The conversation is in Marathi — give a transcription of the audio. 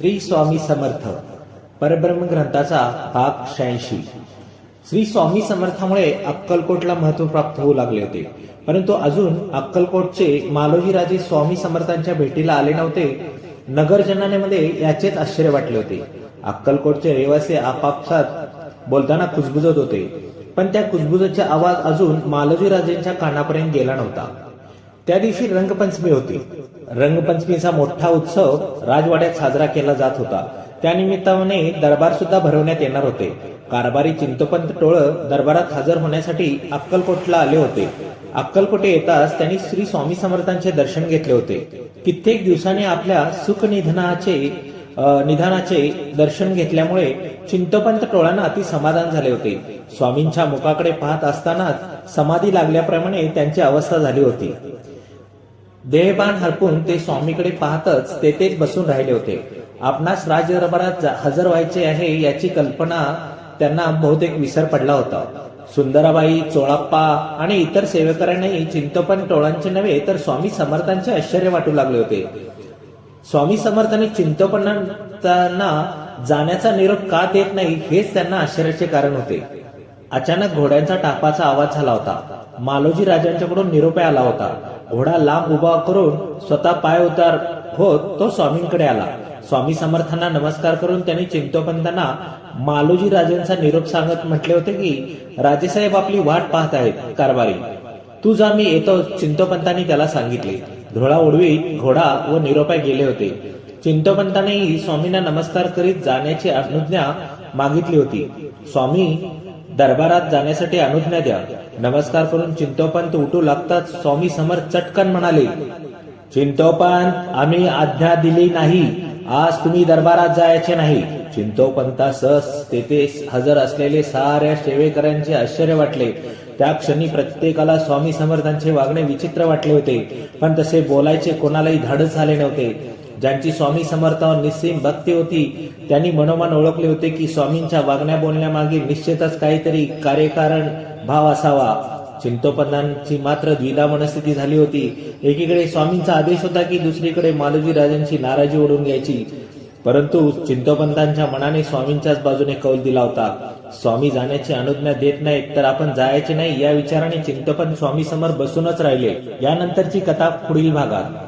श्री स्वामी समर्थ परब्रह्म ग्रंथाचा भाग शहाऐंशी. श्री स्वामी समर्थामुळे अक्कलकोटला महत्त्व प्राप्त होऊ लागले होते. परंतु अजून अक्कलकोटचे मालोजीराजे स्वामी समर्थांच्या भेटीला आले नव्हते. नगरजनानेमध्ये याचेच आश्चर्य वाटले होते. अक्कलकोटचे रहिवासी आपापसात बोलताना कुजबुजत होते. पण त्या कुजबुजाचा आवाज अजून मालोजीराजेंच्या कानापर्यंत गेला नव्हता. त्या दिवशी रंगपंचमी होती. रंगपंचमीचा मोठा उत्सव राजवाड्यात साजरा केला जात होता. त्यानिमित्ताने दरबार सुद्धा भरवण्यात येणार होते. कारभारी चिंतपंत टोळ दरबारात हजर होण्यासाठी अक्कलकोटला आले होते. अक्कलकोटे येताच त्यांनी श्री स्वामी समर्थांचे दर्शन घेतले होते. कित्येक दिवसांनी आपल्या सुखनिधनाचे निधनाचे निधानाचे दर्शन घेतल्यामुळे चिंतपंत टोळांना अति समाधान झाले होते. स्वामींच्या मुखाकडे पाहत असतानाच समाधी लागल्याप्रमाणे त्यांची अवस्था झाली होती. देहबान हरपून ते स्वामीकडे पाहतच तेथेच बसून राहिले होते. आपणास राज दरबारात हजर व्हायचे आहे याची कल्पना त्यांना बहुतेक विसर पडला होता. सुंदराबाई चोळाप्पा आणि इतर सेवेकरांनाही चिंतपण टोळांचे नव्हे तर स्वामी समर्थांचे आश्चर्य वाटू लागले होते. स्वामी समर्थांनी चिंतपणांना जाण्याचा निरोप का देत नाही हेच त्यांना आश्चर्याचे कारण होते. अचानक घोड्यांचा टापाचा आवाज झाला होता. मालोजी राजांच्याकडून निरोप आला होता. घोडा लांब उभा करून स्वतः पाय उतार होत तो स्वामींकडे आला. स्वामी समर्थांना नमस्कार करून त्यांनी चिंतोपंतांना मालोजी राजांचा निरोप सांगत म्हटले होते की राजेसाहेब आपली वाट पाहत आहेत कारभारी. तू जा मी येतो चिंतोपंतांनी त्याला सांगितले. धुळा उडवी घोडा व निरोपाय गेले होते. चिंतोपंतांनीही स्वामींना नमस्कार करीत जाण्याची अनुज्ञा मागितली होती. स्वामी दरबारात जाण्यासाठी अनुज्ञा द्या. नमस्कार करून चिंतोपंत उठू लागताच स्वामी समर्थ चटकन म्हणाले चिंतोपंत आम्ही आज्ञा दिली नाही. आज तुम्ही दरबारात जायचे नाही. चिंतोपंतासह तेथे हजर असलेले साऱ्या सेवेकऱ्यांचे आश्चर्य वाटले. त्या क्षणी प्रत्येकाला स्वामी समर्थांचे वागणे विचित्र वाटले होते. पण तसे बोलायचे कोणालाही धाडच झाले नव्हते. ज्यांची स्वामी समर्थावर निस्सीम भक्ती होती त्यांनी मनोमन ओळखले होते की स्वामींच्या वागण्या बोलण्यामागे निश्चितच काहीतरी कार्यकारण भाव असावा. चिंतोपंतांची मात्र द्विधा मनस्थिती झाली होती. एकीकडे स्वामींचा आदेश होता की दुसरीकडे मालोजी राजांची नाराजी ओढून घ्यायची. परंतु चिंतोपंतांच्या मनाने स्वामींच्याच बाजूने कौल दिला होता स्वामी जाण्याची अनुज्ञा देत नाहीत तर आपण जायचे नाही या विचाराने चिंतोपंत स्वामी समोर बसूनच राहिले. यानंतरची कथा पुढील भागात.